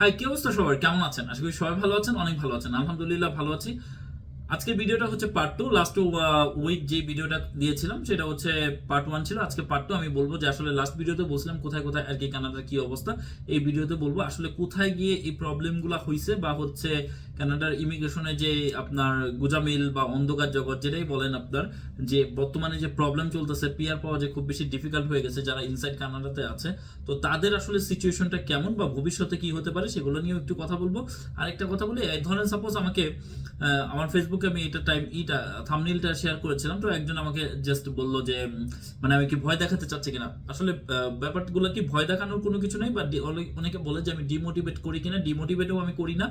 High কি অবস্থা সবার? কেমন আছেন? আশা করি সবাই ভালো আছেন, অনেক ভালো আছেন। আলহামদুলিল্লাহ ভালো আছি। আজকের ভিডিওটা হচ্ছে পার্ট টু লাস্ট উইক যে ভিডিওটা দিয়েছিলাম, সেটা হচ্ছে পার্ট ওয়ান ছিল। আজকে পার্ট টু আমি বলব যে আসলে লাস্ট ভিডিওতে বলছিলাম কোথায় কোথায় আর কি কানাডার কি অবস্থা, এই ভিডিওতে বলব আসলে কোথায় গিয়ে এই প্রবলেমগুলো হয়েছে বা হচ্ছে কানাডার ইমিগ্রেশনে যে আপনার গুজামিল বা অন্ধকার জগৎ, যেটাই বলেন আপনার, যে বর্তমানে যে প্রবলেম চলতেছে পিয়ার পাওয়া যে খুব বেশি ডিফিকাল্ট হয়ে গেছে যারা ইনসাইড কানাডাতে আছে। তো তাদের আসলে সিচুয়েশনটা কেমন বা ভবিষ্যতে কি হতে পারে সেগুলো নিয়েও একটু কথা বলব। আরেকটা কথা বলি, এই ধরেন সাপোজ আমাকে আমার ফেসবুকে আমি এটা টাইম ইটা থামনিলটা শেয়ার করেছিলাম, তো একজন আমাকে জাস্ট বলল যে মানে আমি কি ভয় দেখাতে চাচ্ছি কিনা? আসলে ব্যাপারগুলো কি ভয় দেখানোর কোনো কিছু নেই বা অনেকে বলে যে আমি ডিমোটিভেট করি কিনা ডিমোটিভেটও আমি করি না।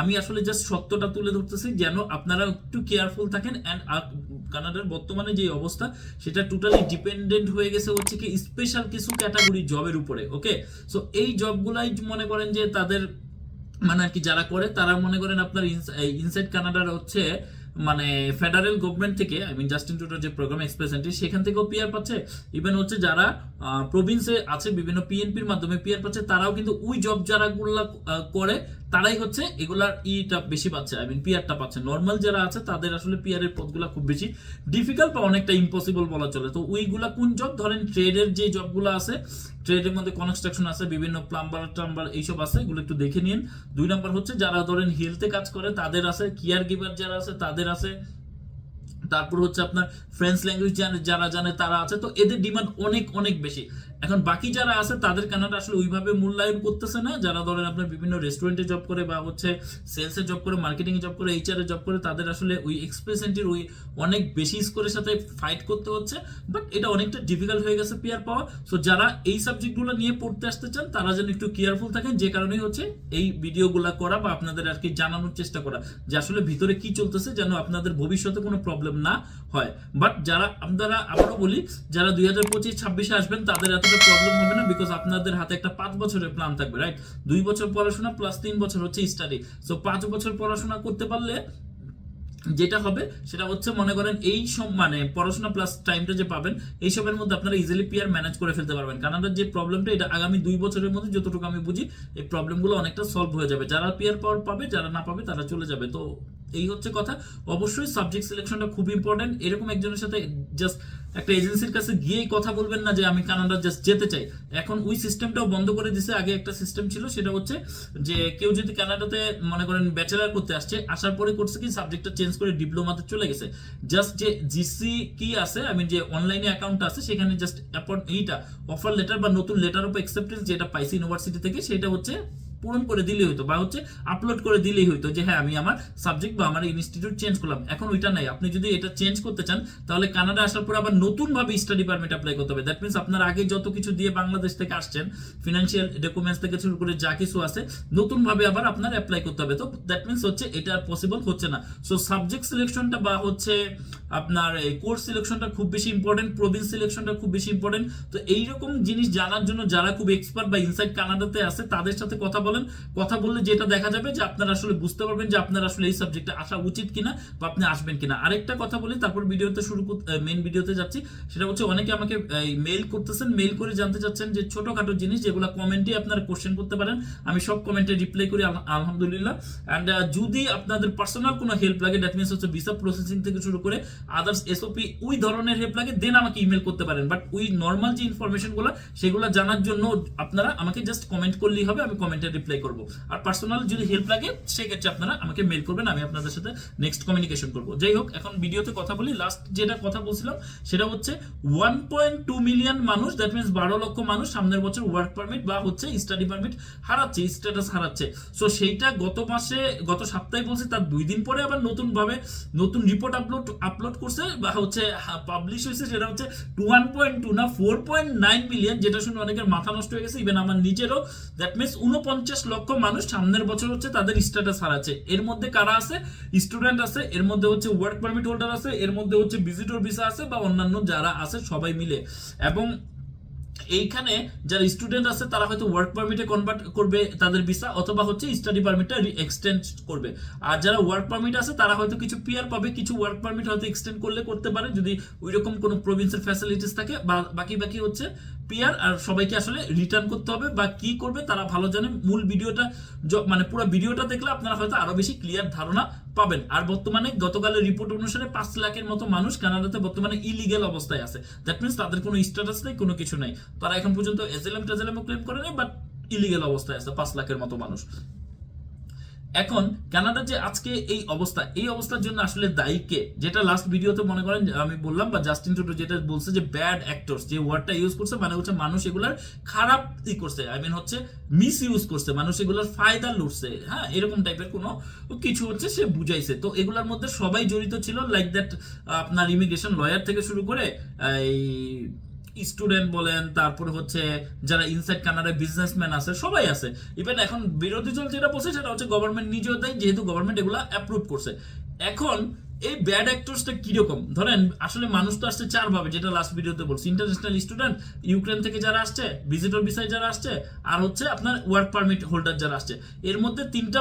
আমি আসলে জাস্ট সত্যটা তুলে ধরতেছি, যেন আপনারা একটু কেয়ারফুল থাকেন অ্যান্ড কানাডার বর্তমানে যে অবস্থা, সেটা টোটালি ডিপেন্ডেন্ট হয়ে গেছে হচ্ছে কি স্পেশাল কিছু ক্যাটাগরি জবের উপরে ওকে সো এই জবগুলাই মনে করেন যে তাদের মানে আর কি যারা করে, তারা মনে করেন আপনার ইনসাইড কানাডার হচ্ছে মানে ফেডারেল গভর্নমেন্ট থেকে আই মিন জাস্টিন টুটোর যে প্রোগ্রাম এক্সপ্রেস এন্ট্রি সেখান থেকেও পিআর পাচ্ছে। ইভেন হচ্ছে যারা প্রভিন্সে আছে, বিভিন্ন পিএনপির মাধ্যমে পিআর পাচ্ছে, তারাও কিন্তু ওই জব যারা করে তারাই হচ্ছে এগুলার ইটা বেশি পাচ্ছে আই মিন পিয়ারটা পাচ্ছে। নর্মাল যারা আছে, তাদের আসলে পিয়ারের পদগুলো খুব বেশি। ডিফিকাল্ট বা অনেকটা ইম্পসিবল বলা চলে। তো ওইগুলা কোন জব ধরেন ট্রেডের যে জবগুলো আছে ট্রেডের মধ্যে কনস্ট্রাকশন আছে, বিভিন্ন প্লাম্বার টাম্বার এইসব আছে, এগুলো একটু দেখে নিন। দুই নাম্বার হচ্ছে যারা ধরেন হেলথে কাজ করে, তাদের আছে কেয়ার গিভার যারা আছে, তাদের আছে। তারপর হচ্ছে আপনার ফ্রেঞ্চ ল্যাঙ্গুয়েজ যারা জানে, তারা আছে। তো এদের ডিমান্ড অনেক অনেক বেশি। এখন বাকি যারা আছে, তাদের কানাডা আসলে ওইভাবে মূল্যায়ন করতেছে না। যারা ধরেন আপনার বিভিন্ন রেস্টুরেন্টে জব করে বা হচ্ছে সেলসে জব করে মার্কেটিং জব করে এইচআর এ জব করে, তাদের আসলে ওই এক্সপ্রেসেন্টের ওই অনেক বেশি স্কোরের সাথে ফাইট করতে হচ্ছে। বাট এটা অনেকটা ডিফিকাল্ট হয়ে গেছে পিয়ার পাওয়া। সো যারা এই সাবজেক্টগুলো নিয়ে পড়তে আসতে চান, তারা যেন একটু কেয়ারফুল থাকেন। যে কারণেই হচ্ছে এই ভিডিওগুলো করা বা আপনাদের আর কি জানানোর চেষ্টা করা যে আসলে ভিতরে কি চলতেছে যেন আপনাদের ভবিষ্যতে কোনো প্রবলেম না হয়। বাট যারা আপনারা আবারও বলি, যারা দুই হাজার পঁচিশ ছাব্বিশে আসবেন, তাদের এতটা প্রবলেম হবে না বিকজ আপনাদের হাতে একটা পাঁচ বছরের প্ল্যান থাকবে রাইট দুই বছর পড়াশোনা প্লাস তিন বছর হচ্ছে স্টাডি সো পাঁচ বছর পড়াশোনা করতে পারলে যেটা হবে সেটা হচ্ছে মনে করেন এই সব মানে পড়াশোনা প্লাস টাইমটা যে পাবেন, এই সবের মধ্যে আপনারা ইজিলি পিয়ার ম্যানেজ করে ফেলতে পারবেন। কানাডার যে প্রবলেমটা এটা আগামী দুই বছরের মধ্যে যতটুকু আমি বুঝি, এই প্রবলেমগুলো অনেকটা সলভ হয়ে যাবে। যারা পিয়ার পাওয়ার পাবে, যারা না পাবে, তারা চলে যাবে। তো এই হচ্ছে কথা। অবশ্যই সাবজেক্ট সিলেকশনটা খুব ইম্পর্টেন্ট এরকম একজনের সাথে জাস্ট একটা এজেন্সির কাছে গিয়েই কথা বলবেন না যে আমি কানাডা জাস্ট যেতে চাই। এখন ওই সিস্টেমটাও বন্ধ করে দিছে। আগে একটা সিস্টেম ছিল, সেটা হচ্ছে যে কেউ যদি কানাডাতে মনে করেন ব্যাচেলার করতে আসছে, আসার পরে করছে কি সাবজেক্টটা চেঞ্জ করে ডিপ্লোমাতে চলে গেছে। জাস্ট যে জিসি কি আছে আমি যে অনলাইনে অ্যাকাউন্ট আছে, সেখানে জাস্ট এইটা অফার লেটার বা নতুন লেটার অফ অ্যাকসেপ্টেন্স যেটা পাইছি ইউনিভার্সিটি থেকে, সেটা হচ্ছে পূরণ করে দিলেই হতো বা হচ্ছে আপলোড করে দিলেই হতো যে হ্যাঁ আমি আমার সাবজেক্ট বা আমার ইনস্টিটিউট চেঞ্জ করলাম। এখন ওইটা নাই। আপনি যদি এটা চেঞ্জ করতে চান, তাহলে কানাডা আসার পর আবার নতুন ভাবে স্টাডি পারমিট অ্যাপ্লাই করতে হবে। দ্যাট মিনস আপনার আগে যত কিছু দিয়ে বাংলাদেশ থেকে আসছেন ফিনান্সিয়াল ডকুমেন্টস থেকে শুরু করে যা কিছু আছে নতুন ভাবে আবার আপনার অ্যাপ্লাই করতে হবে। তো দ্যাট মিনস হচ্ছে এটা আর পসিবল হচ্ছে না। সো সাবজেক্ট সিলেকশনটা বা হচ্ছে আপনার এই কোর্স সিলেকশনটা খুব বেশি ইম্পর্টেন্ট প্রভিন্স সিলেকশনটা খুব বেশি ইম্পর্টেন্ট তো এইরকম জিনিস জানার জন্য যারা খুব এক্সপার্ট বা ইনসাইড কানাডাতে আছে, তাদের সাথে কথা বলেন, কথা বললে যেটা দেখা যাবে যে আপনারা আসলে বুঝতে পারবেন যে আপনার আসলে এই সাবজেক্টে আসা উচিত কিনা বা আপনি আসবেন কিনা। আরেকটা কথা বলি, তারপর ভিডিওতে শুরু মেইন ভিডিওতে যাচ্ছি। সেটা হচ্ছে অনেকে আমাকে মেইল করতেছেন মেইল করে জানতে চাচ্ছেন যে ছোটখাটো জিনিস যেগুলো কমেন্টে আপনারা কোশ্চেন করতে পারেন। আমি সব কমেন্টে রিপ্লাই করি আলহামদুলিল্লাহ। অ্যান্ড যদি আপনাদের পার্সোনাল কোনো হেল্প লাগে দ্যাট মিনস হচ্ছে ভিসা প্রসেসিং থেকে শুরু করে আদার্স এসওপি ওই ধরনের হেল্প লাগে দেন আমাকে ইমেল করতে পারেন। বাট ওই নর্মাল যে ইনফরমেশনগুলো সেগুলো জানার জন্য আপনারা আমাকে জাস্ট কমেন্ট করলেই হবে, আমি কমেন্টে রিপ্লাই করব। আর পার্সোনাল যদি হেল্প লাগে, সেক্ষেত্রে আপনারা আমাকে মেল করবেন, আমি আপনাদের সাথে নেক্সট কমিউনিকেশন করব। যাই হোক, এখন ভিডিওতে কথা বলি। লাস্ট যেটা কথা বলছিলাম, সেটা হচ্ছে ওয়ান পয়েন্ট টু মিলিয়ন মানুষ দ্যাট মিনস বারো লক্ষ মানুষ সামনের বছর ওয়ার্ক পারমিট বা হচ্ছে স্টাডি পারমিট হারাচ্ছে স্ট্যাটাস হারাচ্ছে। সো সেইটা গত মাসে, গত সপ্তাহে বলছি, তার দুই দিন পরে আবার নতুন ভাবে নতুন রিপোর্ট আপলোড আপলোড করছে বা হচ্ছে পাবলিশ হয়েছে, সেটা হচ্ছে টু ওয়ান পয়েন্ট টু না ফোর পয়েন্ট নাইন মিলিয়ন যেটা শুনে অনেকের মাথা নষ্ট হয়ে গেছে। ইভেন আমার নিজেরও দ্যাট মিনস উনপঞ্চাশ লক্ষ মানুষ সামনের বছর হচ্ছে তাদের স্ট্যাটাস হারাচ্ছে। এর মধ্যে কারা আছে? স্টুডেন্ট আছে, এর মধ্যে হচ্ছে ওয়ার্ক পারমিট হোল্ডার আছে, এর মধ্যে হচ্ছে ভিজিটর ভিসা আছে বা অন্যান্য যারা আছে সবাই মিলে। এবং এইখানে যারা স্টুডেন্ট আছে, তারা হয়তো ওয়ার্ক পারমিটে কনভার্ট করবে তাদের ভিসা অথবা হচ্ছে স্টাডি পারমিটটা এক্সটেন্ড করবে। আর যারা ওয়ার্ক পারমিট আছে, তারা হয়তো কিছু পিয়ার পাবে, কিছু ওয়ার্ক পারমিট হয়তো এক্সটেন্ড করলে করতে পারে। যদি ওইরকম কোনো প্রভিন্সের ফ্যাসিলিটিস থাকে বা বাকি বাকি হচ্ছে পিয়ার আর সবাইকে আসলে রিটার্ন করতে হবে বা কি করবে তারা ভালো জানে। মূল ভিডিওটা মানে পুরো ভিডিওটা দেখলে আপনারা হয়তো আরও বেশি ক্লিয়ার ধারণা পাবেন। আর বর্তমানে গতকালের রিপোর্ট অনুসারে পাঁচ লাখের মতো মানুষ কানাডাতে বর্তমানে ইলিগেল অবস্থায় আছে। দ্যাট মিনস তাদের কোনো স্ট্যাটাস নেই, কোনো কিছু নেই। তারা এখন পর্যন্ত এজেলেম টেজেলেমও ক্লেম করে নেই বাট ইলিগেল অবস্থায় আছে পাঁচ লাখের মতো মানুষ। এখন কানাডার যে আজকে এই অবস্থা, এই অবস্থার জন্য আসলে দায়ী কে? যেটা লাস্ট ভিডিওতে মনে করেন, আমি বললাম বা জাস্টিন টুটু যেটা বলছে যে ব্যাড অ্যাক্টরস যে ওয়ার্ডটা ইউজ করছে মানে হচ্ছে মানুষ এগুলার খারাপ ই করছে আই মিন হচ্ছে মিস ইউজ করছে, মানুষ এগুলার ফায়দা লুটছে। হ্যাঁ এরকম টাইপের কোনো কিছু হচ্ছে সে বুঝাইছে। তো এগুলার মধ্যে সবাই জড়িত ছিল লাইক দ্যাট আপনার ইমিগ্রেশন লয়ার থেকে শুরু করে, এই স্টুডেন্ট বলেন, তারপর হচ্ছে যারা ইনসাইড কানাডায় বিজনেসম্যান আছে, সবাই আছে। ইভেন এখন বিরোধী দল যেটা বলছে, সেটা হচ্ছে গভর্নমেন্ট নিজেও দেয়, যেহেতু গভর্নমেন্ট এগুলো অ্যাপ্রুভ করছে। এখন এই ব্যাড অ্যাক্টরসটা কীরকম? ধরেন, আসলে মানুষ তো আসছে চার ভাবে, যেটা লাস্ট ভিডিওতে বলছি। ইন্টারন্যাশনাল স্টুডেন্ট ইউক্রেন থেকে যারা আসছে ভিজিটর ভিসায় যারা আসছে, আর হচ্ছে আপনার ওয়ার্ক পারমিট হোল্ডার যারা আসছে। এর মধ্যে তিনটা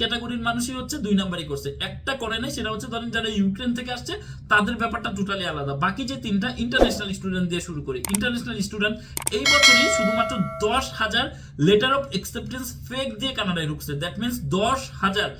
ক্যাটাগরির মানুষই হচ্ছে দুই নাম্বারই করছে। একটা করে নাই, সেটা হচ্ছে ধরেন যারা ইউক্রেন থেকে আসছে, তাদের ব্যাপারটা টোটালি আলাদা। বাকি যে তিনটা ইন্টারন্যাশনাল স্টুডেন্ট দিয়ে শুরু করি। ইন্টারন্যাশনাল স্টুডেন্ট এই বছরই শুধুমাত্র দশ হাজার লেটার অফ অ্যাকসেপ্টেন্স ফেক দিয়ে কানাডায় ঢুকছে। দ্যাট মিনস দশ হাজার।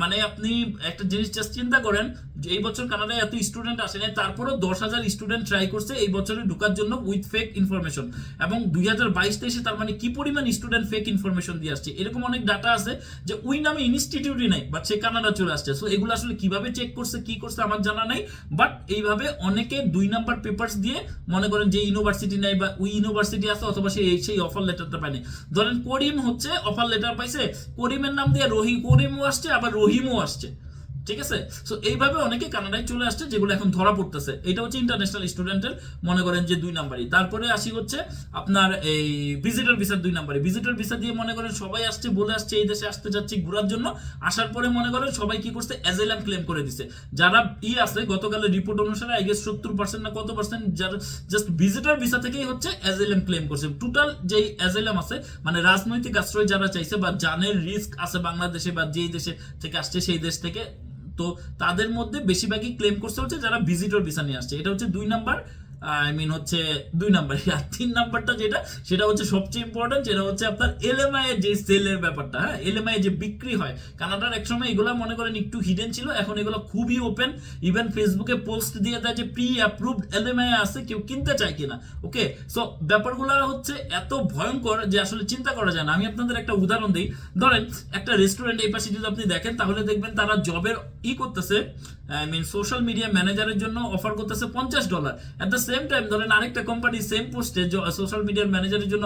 মানে আপনি একটা জিনিস জাস্ট চিন্তা করেন যে এই বছর কানাডায় এত স্টুডেন্ট আসে নাই, তারপরেও দশ হাজার স্টুডেন্ট ট্রাই করছে এই বছরে ঢোকার জন্য উইথ ফেক ইনফরমেশন এবং দুই হাজার বাইশ তেইশে তার মানে কি পরিমাণ স্টুডেন্ট ফেক ইনফরমেশন দিয়ে আসছে? এরকম অনেক ডাটা আছে যে ওই নামে ইনস্টিটিউটই নাই বাট সে কানাডা চলে আসছে। সো এগুলো আসলে কীভাবে চেক করছে, কি করছে আমার জানা নাই বাট এইভাবে অনেকে দুই নাম্বার পেপারস দিয়ে মনে করেন যে ইউনিভার্সিটি নাই বা ওই ইউনিভার্সিটি আছে অথবা সেই সেই অফার লেটারটা পায়নি। ধরেন করিম হচ্ছে অফার লেটার পাইছে, করিমের নাম দিয়ে রহি করিমও আসছে, আবার রহিমও আসছে। ঠিক আছে? সো এইভাবে অনেকে কানাডায় চলে আসছে, যেগুলো এখন ধরা পড়তেছে। এটা হচ্ছে ইন্টারন্যাশনাল স্টুডেন্টের মনে করেন যে দুই নাম্বারই। তারপরে আসি হচ্ছে আপনার এই ভিজিটর ভিসার দুই নাম্বারই। ভিজিটর ভিসা দিয়ে মনে করেন সবাই আসছে, বলে আসছে, এই দেশে আসতে যাচ্ছি, ঘোরার জন্য। আসার পরে মনে করেন সবাই কি করছে? অ্যাজেলাম ক্লেম করে দিছে। যারা ই আছে, গতকালের রিপোর্ট অনুসারে আই গেস সত্তর পার্সেন্ট না কত পার্সেন্ট যারা জাস্ট ভিজিটর ভিসা থেকেই হচ্ছে অ্যাজেলাম ক্লেম করছে। টোটাল যেই অ্যাজেলাম আছে মানে রাজনৈতিক আশ্রয় যারা চাইছে বা জানের রিস্ক আছে বাংলাদেশে বা যেই দেশে থেকে আসছে, সেই দেশ থেকে তো তাদের মধ্যে বেশিরভাগই ক্লেম করছে হচ্ছে যারা ভিজিটর ভিসা নিয়ে আসছে। এটা হচ্ছে দুই নাম্বার আই মিন হচ্ছে দুই নাম্বার আর তিন নাম্বারটা যেটা, সেটা হচ্ছে সবচেয়ে ইম্পর্টেন্ট যেটা হচ্ছে আপনার এলএমআই এর যে সেলের ব্যাপারটা হ্যাঁ? এলএমআই যে বিক্রি হয়, কানাডার একসময় এগুলো মনে করেন একটু হিডেন ছিল, এখন এগুলো খুবই ওপেন ইভেন ফেসবুকে পোস্ট দিয়ে দেয় যে প্রি অ্যাপ্রুভড এলএমআই আছে, কেউ কিনতে চায় কিনা। ওকে সো ব্যাপারগুলো হচ্ছে এত ভয়ঙ্কর যে আসলে চিন্তা করা যায় না। আমি আপনাদের একটা উদাহরণ দিই। ধরেন, একটা রেস্টুরেন্ট এই পাশে যদি আপনি দেখেন, তাহলে দেখবেন তারা জবের ই করতেছে আই মিন সোশ্যাল মিডিয়া ম্যানেজারের জন্য অফার করতেছে পঞ্চাশ dollar at the same time ধরেন আরেকটা কোম্পানি সেম পোস্টে সোশ্যাল মিডিয়ার ম্যানেজারের জন্য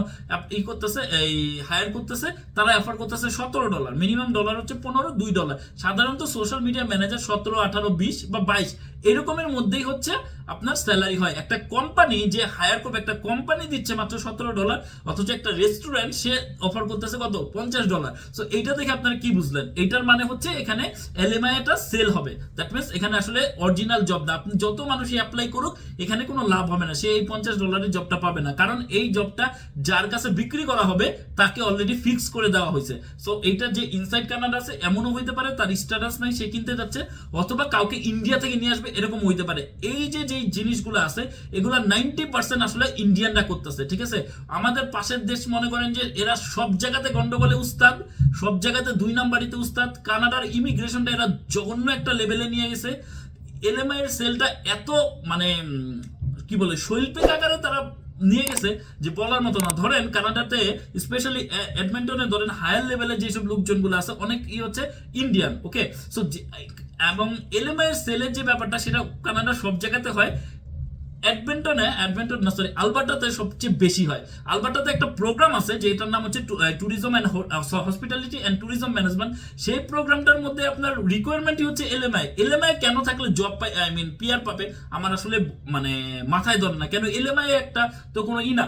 ই করতেছে, এই হায়ার করতেছে, তারা অফার করতেছে সতেরো ডলার মিনিমাম ডলার হচ্ছে পনেরো, দুই ডলার সাধারণত সোশ্যাল মিডিয়া ম্যানেজার সতেরো, আঠারো, বিশ বা বাইশ এরকমের মধ্যেই হচ্ছে আপনার স্যালারি হয়। একটা কোম্পানি যে হায়ার করবে, একটা কোম্পানি দিচ্ছে মাত্র সতেরো ডলার অথচ একটা রেস্টুরেন্ট সে অফার করতেছে কত? পঞ্চাশ ডলার সো এইটা দেখে আপনারা কি বুঝলেন? এইটার মানে হচ্ছে এখানে এলএমআইটা সেল হবে। দ্যাট মিনস এখানে আসলে অরিজিনাল জব না। আপনি যত মানুষই অ্যাপ্লাই করুক, এখানে কোনো লাভ হবে না। সে এই পঞ্চাশ ডলারের জবটা পাবে না। কারণ এই জবটা যার কাছে বিক্রি করা হবে, তাকে অলরেডি ফিক্স করে দেওয়া হয়েছে। সো এইটা যে ইনসাইড কানাডা আছে, এমনও হইতে পারে, তার স্ট্যাটাস নাই, সে কিনতে যাচ্ছে। অথবা কাউকে ইন্ডিয়া থেকে নিয়ে আসবে এরকম হইতে পারে। এই যে, যেই জিনিসগুলো আছে, এগুলো নাইনটি পার্সেন্ট আসলে ইন্ডিয়ানরা করতেছে, ঠিক আছে? আমাদের পাশের দেশ মনে করেন যে, এরা সব জায়গাতে গন্ডগোলে উস্তাদ, সব জায়গাতে দুই নাম্বারিতে উস্তাদ। কানাডার ইমিগ্রেশনটা এরা জঘন্য একটা লেভেলে নিয়ে গেছে। এলএমআই এর সেলটা এত মানে কি বলে, শৈল্পিক আকারে তারা নিয়ে গেছে যে বলার মতো না। ধরেন কানাডাতে স্পেশালি অ্যাডমিন্টনে ধরেন হায়ার লেভেলে যেসব লোকজনগুলো আছে, অনেক ই হচ্ছে ইন্ডিয়ান ওকে সো এবং এর সেলের যে ব্যাপারটা, সেটা কানাডা সব জায়গাতে হয়। অ্যাডভেন্টনে অ্যাডভেন্টন না সরি আলবার্টাতে সবচেয়ে বেশি হয়। আলবার্টাতে একটা প্রোগ্রাম আছে, যেটার নাম হচ্ছে tourism and hospitality and tourism management সেই প্রোগ্রামটার মধ্যে আপনার রিকোয়ারমেন্টই হচ্ছে এলএমআই এলএমআই কেন থাকলে জব পাই আই মিন পিআর পাবে, আমার আসলে মানে মাথায় ধরে না। কেন এলএমআই একটা তো কোনো ই না।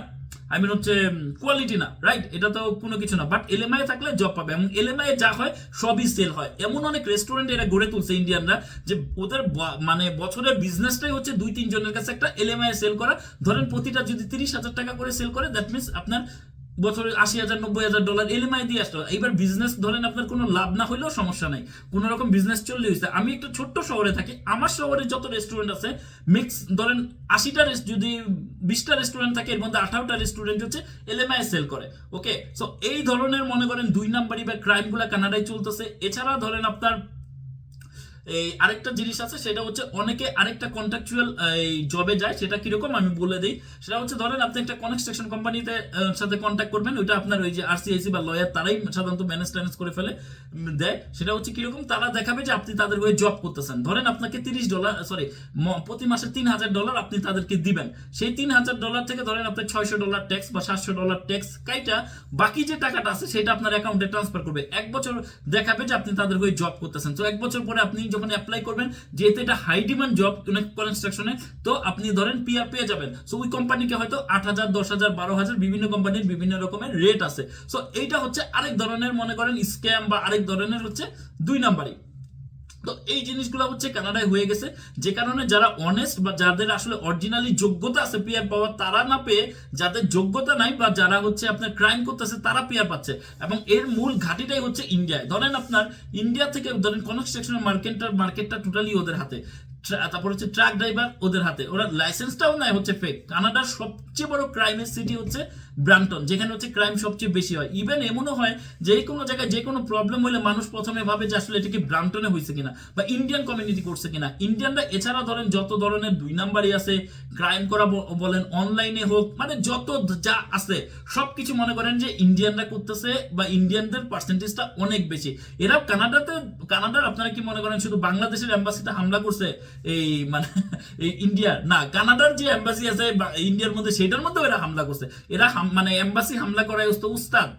আই মিন হচ্ছে কোয়ালিটি না রাইট এটা তো কোনো কিছু না বাট এলএমআই থাকলে জব পাবে। এবং এলএমআই যা হয়, সবই সেল হয়। এমন অনেক রেস্টুরেন্ট এরা গড়ে তুলছে ইন্ডিয়ানরা যে ওদের মানে বছরের বিজনেসটাই হচ্ছে দুই, তিনজনের কাছে একটা এলএমআই সেল করা। ধরেন প্রতিটা যদি তিরিশ হাজার টাকা করে সেল করে দ্যাট মিনস আপনার বছরে আশি হাজার, নব্বই হাজার ডলার এলএমআই দিয়ে আসলো এইবার বিজনেস ধরেন আপনার কোনো লাভ না হলেও সমস্যা নাই। কোনো রকম বিজনেস চললে হয়েছে আমি একটা ছোট্ট শহরে থাকি। আমার শহরে যত রেস্টুরেন্ট আছে মিক্স ধরেন আশিটা যদি বিশটা রেস্টুরেন্ট থাকে, এর মধ্যে আঠারোটা রেস্টুরেন্ট হচ্ছে এলএমআই সেল করে। ওকে সো এই ধরনের মনে করেন দুই নাম্বারই বা ক্রাইমগুলো কানাডায় চলতেছে। এছাড়া ধরেন আপনার এই আরেকটা জিনিস আছে, সেটা হচ্ছে অনেকে আরেকটা কন্ট্রাকচুয়াল এই জবে যায়, সেটা কীরকম আমি বলে দিই। সেটা হচ্ছে ধরেন আপনি একটা কনস্ট্রাকশন কোম্পানিতে সাথে কন্ট্যাক্ট করবেন, ওইটা আপনার ওই যে আরসিআইসি বা লয়ার তারাই সাধারণত ম্যানেজ ট্যানেজ করে ফেলে দেয়। সেটা হচ্ছে কীরকম, তারা দেখাবে যে আপনি তাদের হয়ে জব করতেছেন। ধরেন আপনাকে তিরিশ ডলার সরি প্রতি মাসে তিন হাজার ডলার আপনি তাদেরকে দিবেন। সেই তিন হাজার ডলার থেকে ধরেন আপনার ছয়শো ডলার ট্যাক্স বা সাতশো ডলার ট্যাক্স কাইটা বাকি যে টাকাটা আছে, সেটা আপনার অ্যাকাউন্টে ট্রান্সফার করবে। এক বছর দেখাবে যে আপনি তাদের হয়ে জব করতেছেন। তো এক বছর পরে আপনি যখন অ্যাপ্লাই করবেন, যেহেতু এটা হাই ডিমান্ড জব কনস্ট্রাকশনে তো আপনি ধরেন পিআর পেয়ে যাবেন। সো ওই কোম্পানিকে হয়তো আট হাজার, দশ হাজার, বারো হাজার বিভিন্ন কোম্পানির বিভিন্ন রকমের রেট আছে। সো এইটা হচ্ছে আরেক ধরনের, মনে করেন স্ক্যাম বা আরেক ধরনের হচ্ছে দুই নাম্বারই। তো এই জিনিসগুলো হচ্ছে কানাডায় হয়ে গেছে। যে কারণে যারা অনেস্ট বা যাদের আসলে অরিজিনালি যোগ্যতা আছে পিআর পাওয়ার, তারা না পেয়ে যাদের যোগ্যতা নাই বা যারা হচ্ছে আপনার ক্রাইম করতেছে, তারা পিআর পাচ্ছে। এবং এর মূল ঘাটিটাই হচ্ছে ইন্ডিয়ায়। ধরেন আপনার ইন্ডিয়া থেকে, ধরেন কনস্ট্রাকশনের মার্কেটটা মার্কেটটা টোটালি ওদের হাতে। তারপর হচ্ছে ট্রাক ড্রাইভার ওদের হাতে। ওরা লাইসেন্সটাও নেয় হচ্ছে ফেক কানাডার সবচেয়ে বড় ক্রাইমের সিটি হচ্ছে ব্রাম্পটন যেখানে হচ্ছে ক্রাইম সবচেয়ে বেশি হয়। ইভেন এমনও হয়, যে কোনো জায়গায় যে কোনো প্রবলেম হলে মানুষ প্রথমে ভাবে যে আসলে এটা কি ব্রাম্পটনে হয়েছে কিনা বা ইন্ডিয়ান কমিউনিটি করছে কিনা। ইন্ডিয়ানরা এছাড়া ধরেন যত ধরনের দুই নাম্বারই আছে ক্রাইম করা বলেন অনলাইনে হোক মানে যত যা আছে, সবকিছু মনে করেন যে ইন্ডিয়ানরা করতেছে বা ইন্ডিয়ানদের পার্সেন্টেজটা অনেক বেশি। এরা কানাডাতে, কানাডার আপনারা কি মনে করেন শুধু বাংলাদেশের এম্বাসিতে হামলা করছে? এই মানে এই ইন্ডিয়ার না, কানাডার যে এম্বাসি আছে ইন্ডিয়ার মধ্যে সেটার মধ্যে এরা হামলা করছে। এরা মানে এম্বাসি হামলা করায় তো উস্তাদ।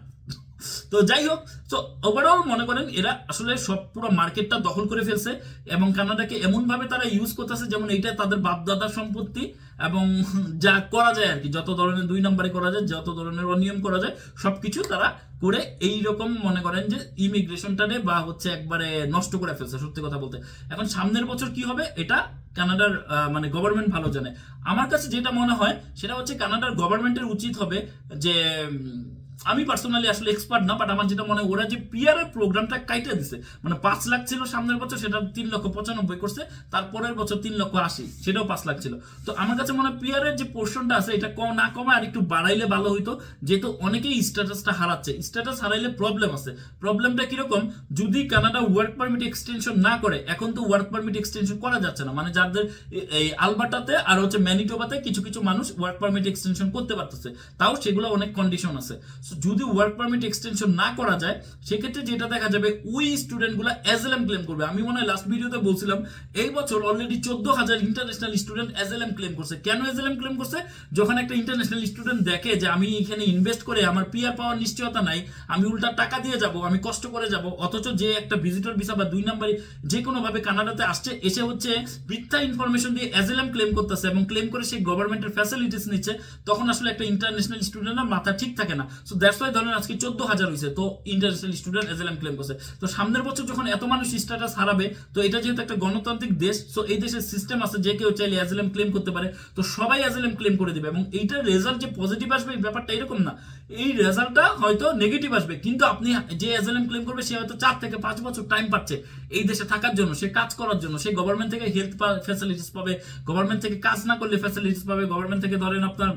তো যাই হোক তো ওভারঅল মনে করেন এরা আসলে সব পুরো মার্কেটটা দখল করে ফেলছে এবং কানাডাকে এমন ভাবে তারা ইউজ করতেছে যেমন এইটা তাদের বাপদাদার সম্পত্তি এবং যা করা যায় আর কি, যত ধরনের দুই নম্বরে করা যায়, যত ধরনের অনিয়ম করা যায়, সবকিছু তারা করে এই রকম মনে করেন যে ইমিগ্রেশনটারে বা হচ্ছে একবারে নষ্ট করে ফেলছে, সত্যি কথা বলতে। এখন সামনের বছর কি হবে? এটা কানাডার মানে গভর্নমেন্ট ভালো জানে। আমার কাছে যেটা মনে হয়, সেটা হচ্ছে কানাডার গভর্নমেন্টের উচিত হবে যে আমি পার্সোনালি আসলে এক্সপার্ট না বাট আমার যেটা মনে হয়, ওরা যে পিআর এর প্রোগ্রামটা কাইটে দিছে মানে পাঁচ লাখ ছিল সামনের বছর, সেটা তিন লক্ষ পঁচানব্বই করছে, তারপরের বছর তিন লক্ষ আশি, সেটাও পাঁচ লাখ ছিল। তো আমার কাছে মনে হয় পিআর এর যে পোর্শনটা আছে, এটা কম না কমে, আর একটু বাড়াইলে ভালো হইতো, যেহেতু অনেকেই স্ট্যাটাসটা হারাচ্ছে। স্ট্যাটাস হারাইলে প্রবলেম আছে। প্রবলেমটা কীরকম? যদি কানাডা ওয়ার্ক পারমিট এক্সটেনশন না করে, এখন তো ওয়ার্ক পারমিট এক্সটেনশন করা যাচ্ছে না। মানে যাদের এই আলবার্টাতে আর হচ্ছে ম্যানিটোবাতে কিছু কিছু মানুষ ওয়ার্ক পারমিট এক্সটেনশন করতে পারতেছে। তাও সেগুলো অনেক কন্ডিশন আছে। So, যদি ওয়ার্ক পারমিট এক্সটেনশন না করা যায় সেক্ষেত্রে যেটা দেখা যাবে ওই স্টুডেন্টগুলো অ্যাজেলএম ক্লেম করবে। আমি মনে হয় লাস্ট ভিডিওতে বলছিলাম এই বছর অলরেডি চোদ্দ হাজার ইন্টারন্যাশনাল স্টুডেন্ট অ্যাজেলএম ক্লেম করছে। কেন অ্যাজেলএম ক্লেম করছে? যখন একটা ইন্টারন্যাশনাল স্টুডেন্ট দেখে যে আমি এখানে ইনভেস্ট করে আমার পিআর পাওয়ার নিশ্চয়তা নাই আমি উল্টা টাকা দিয়ে যাব আমি কষ্ট করে যাব অথচ যে একটা ভিজিটর ভিসা বা দুই নম্বরে যে কোনো ভাবে কানাডাতে আসছে এসে হচ্ছে মিথ্যা ইনফরমেশন দিয়ে অ্যাজেলাম ক্লেম করতেছে এবং ক্লেম করে সেই গভর্নমেন্টের ফ্যাসিলিটিস নিচ্ছে তখন আসলে একটা ইন্টারন্যাশনাল স্টুডেন্টের মাথা ঠিক থাকে না। সো দ্যাটস ওয়াই ধরেন আজকে চোদ্দ হাজার হয়েছে তো ইন্টারন্যাশনাল স্টুডেন্ট ক্লেম করছে। তো সামনের বছর যখন এত মানুষ স্ট্যাটাস হারাবে, তো এটা যেহেতু একটা গণতান্ত্রিক দেশ সো এই দেশের সিস্টেম আছে যে কেউ চাইলে ক্লেম করতে পারে, তো সবাই ক্লেম করে দিবে। এবং এইটার রেজাল্ট যে পজিটিভ আসবে ব্যাপারটা এরকম না। এই রেজাল্টটা হয়তো নেগেটিভ আসবে, কিন্তু আপনি যে অ্যাজেলাম ক্লেম করবে, সে হয়তো চার থেকে পাঁচ বছর টাইম পাচ্ছে এই দেশে থাকার জন্য, সে কাজ করার জন্য। সে গভর্নমেন্ট থেকে হেলথ ফ্যাসিলিটিস পাবে গভর্নমেন্ট থেকে কাজ না করলে ফ্যাসিলিটিস পাবে গভর্নমেন্ট থেকে ধরেন আপনার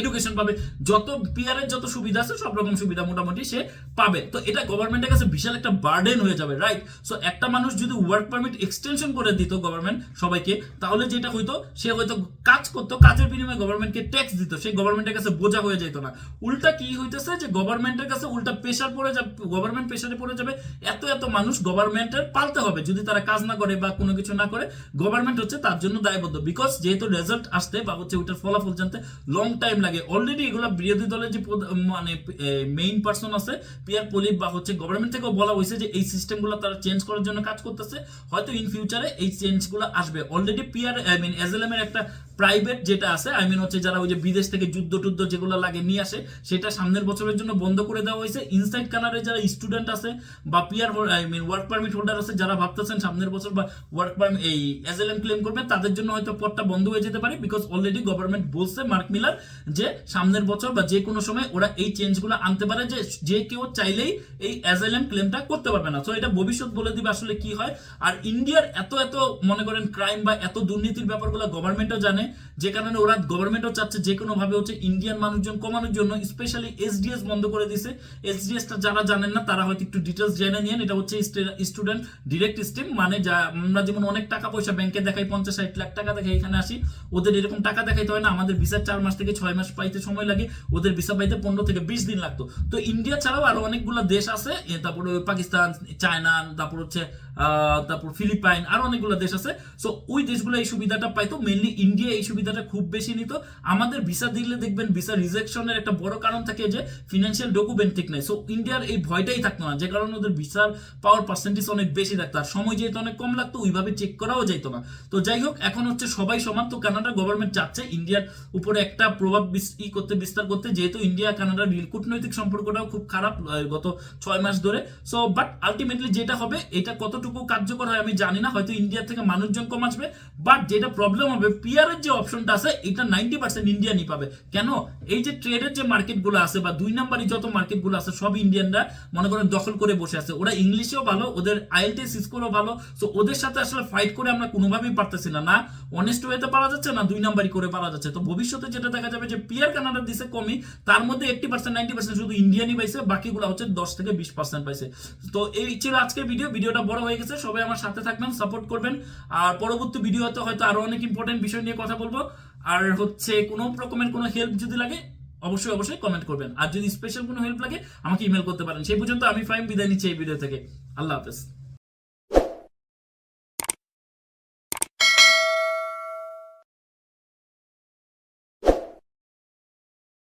এডুকেশন পাবে। যত পিআর এর যত সুবিধা আছে, সব রকম সুবিধা মোটামুটি সে পাবে। তো এটা গভর্নমেন্টের কাছে বিশাল একটা বার্ডেন হয়ে যাবে রাইট সো একটা মানুষ যদি ওয়ার্ক পারমিট এক্সটেনশন করে দিত গভর্নমেন্ট সবাইকে, তাহলে যেটা হইতো, সে হয়তো কাজ করতো, কাজের বিনিময়ে গভর্নমেন্টকে ট্যাক্স দিত সেই গভর্নমেন্টের কাছে বোঝা হয়ে যেত না। উল্টা কি হইতেছে যে গভর্নমেন্টের কাছে উল্টা প্রেশার পড়ে যাবে গভর্নমেন্ট প্রেশারে পড়ে যাবে, এত এত মানুষ গভর্নমেন্টের পালতে হবে, যদি তারা কাজ না করে বা কোনো কিছু না করে গভর্নমেন্ট হচ্ছে তার জন্য দায়বদ্ধ। বিকজ যেহেতু রেজাল্ট আসতে বা হচ্ছে ওইটার ফলাফল জানতে লং টাইম লাগে। অলরেডি এগুলো বিরোধী দলের যে মানে মেইন পার্সন আছে পিয়ার পলিপ বা হচ্ছে গভর্নমেন্ট থেকেও বলা হয়েছে যে এই সিস্টেমগুলো তারা চেঞ্জ করার জন্য কাজ করতেছে। হয়তো ইন ফিউচারে এই চেঞ্জগুলো আসবে। অলরেডি পিয়ার আই মিন এজএলএম এর একটা প্রাইভেট যেটা আছে আই মিন হচ্ছে যারা ওই যে বিদেশ থেকে যুদ্ধ টুদ্ধ যেগুলো লাগে নিয়ে আসে, সেটা সামনের বছরের জন্য বন্ধ করে দেওয়া হয়েছে। ইনসাইড কানাডে যারা স্টুডেন্ট আছে বা PR I mean work permit holder আছে, যারা ভাবতেছেন সামনের বছর বা ওয়ার্ক পারমিট এই এজএলএম ক্লেম করবেন তাদের জন্য হয়তো পদটা বন্ধ হয়ে যেতে পারে বিকজ অলরেডি গভর্নমেন্ট বলছে মার্ক মিলার যে সামনের বছর বা যে কোনো সময় ওরা এই চেঞ্জগুলো আনতে পারে, যে যে কেউ চাইলেই এই এজএলএম ক্লেমটা করতে পারবে না। তো এটা ভবিষ্যৎ বলে দিবে আসলে কি হয়। আর ইন্ডিয়ার এত এত, মনে করেন ক্রাইম বা এত দুর্নীতির ব্যাপারগুলো গভর্নমেন্টও জানে যে কারণে ওরা গভর্নমেন্টও চাচ্ছে যে কোনো ভাবে হচ্ছে ইন্ডিয়ান মানুষজন কমানোর জন্য স্পেশালি এসডিএস বন্ধ করে দিছে। এসডিএসটা যারা জানেন না, তারা হয়তো একটু ডিটেলস জেনে নিন এটা হচ্ছে স্টুডেন্ট ডিরেক্ট স্ট্রিম মানে যা আমরা যেমন অনেক টাকা পয়সা ব্যাংকে দেখাই পঞ্চাশ ষাট লাখ টাকা দেখাই, এখানে আসি। ওদের এরকম টাকা দেখাইতে হয় না, আমাদের ভিসা চার মাস থেকে ছয় মাস পাইতে সময় লাগে, ওদের ভিসা পাইতে পনেরো থেকে বিশ দিন লাগতো। তো ইন্ডিয়া ছাড়াও আরও অনেকগুলো দেশ আছে তারপরে পাকিস্তান, চায়না, তারপর হচ্ছে তারপর ফিলিপাইন, আরও অনেকগুলো দেশ আছে। সো ওই দেশগুলো এই সুবিধাটা পাইতো মেনলি ইন্ডিয়া এই সুবিধাটা খুব বেশি নিত। আমাদের ভিসা দিলে দেখবেন ভিসা রিজেকশনের একটা বড় কারণ থাকে যে ফিনান্সিয়াল ডকুমেন্ট ঠিক নেই। সো ইন্ডিয়ার এই ভয়টাই থাকতো না, যে কারণে ওদের ভিসার পাওয়ার পার্সেন্টেজ অনেক বেশি থাকতো। আর সময় যেহেতু অনেক কম লাগতো, ওইভাবে চেক করাও যেত না। তো যাই হোক, এখন হচ্ছে সবাই সমান। তো কানাডা গভর্নমেন্ট চাচ্ছে ইন্ডিয়ার উপরে একটা প্রভাব ই করতে, বিস্তার করতে। যেহেতু ইন্ডিয়া কানাডার কূটনৈতিক সম্পর্কটাও খুব খারাপ গত ছয় মাস ধরে। সো বাট আলটিমেটলি যেটা হবে, এটা কতটুকু কার্যকর হয় আমি জানি না। হয়তো ইন্ডিয়া থেকে মানুষজন কম আসবে। বাট যেটা প্রবলেম হবে পিয়ারের যে অপশনটা আছে, এটা নাইনটি পার্সেন্ট ইন্ডিয়ানই পাবে। কেন? এই যে ট্রেডের যে মার্কেটগুলো আছে বা দুই নাম্বারই যত মার্কেটগুলো আছে, সব ইন্ডিয়ানরা মনে করেন দখল করে বসে আছে। ওরা ইংলিশেও ভালো, ওদের আইএলটিএস স্কোরও ভালো সো ওদের সাথে আসলে ফাইট করে আমরা কোনোভাবেই পারতেছি না। না অনেস্ট ওয়েতে পারা যাচ্ছে, না দুই নাম্বারই করে পারা যাচ্ছে। তো ভবিষ্যতে যেটা দেখা যাবে যে পিয়ার কানাডা দিছে কমই, তার মধ্যে এইটটি পার্সেন্ট নাইনটি পার্সেন্ট শুধু ইন্ডিয়ানই পাইছে, বাকিগুলো হচ্ছে দশ থেকে বিশ পার্সেন্ট পাইছে। তো এই ছিল আজকের ভিডিও ভিডিওটা বড় হয়ে গেছে। সবাই আমার সাথে থাকবেন সাপোর্ট করবেন। আর পরবর্তী ভিডিওতে হয়তো আরও অনেক ইম্পর্টেন্ট বিষয় নিয়ে কথা বলব। আর হচ্ছে কোনো রকমের কোনো হেল্প যদি লাগে, অবশ্যই অবশ্যই কমেন্ট করবেন। আর যদি স্পেশাল কোনো হেল্প লাগে, আমাকে ইমেল করতে পারেন। সেই পর্যন্ত আমি ফাইম বিদায় নিচ্ছি এই ভিডিও থেকে। আল্লাহ হাফেজ।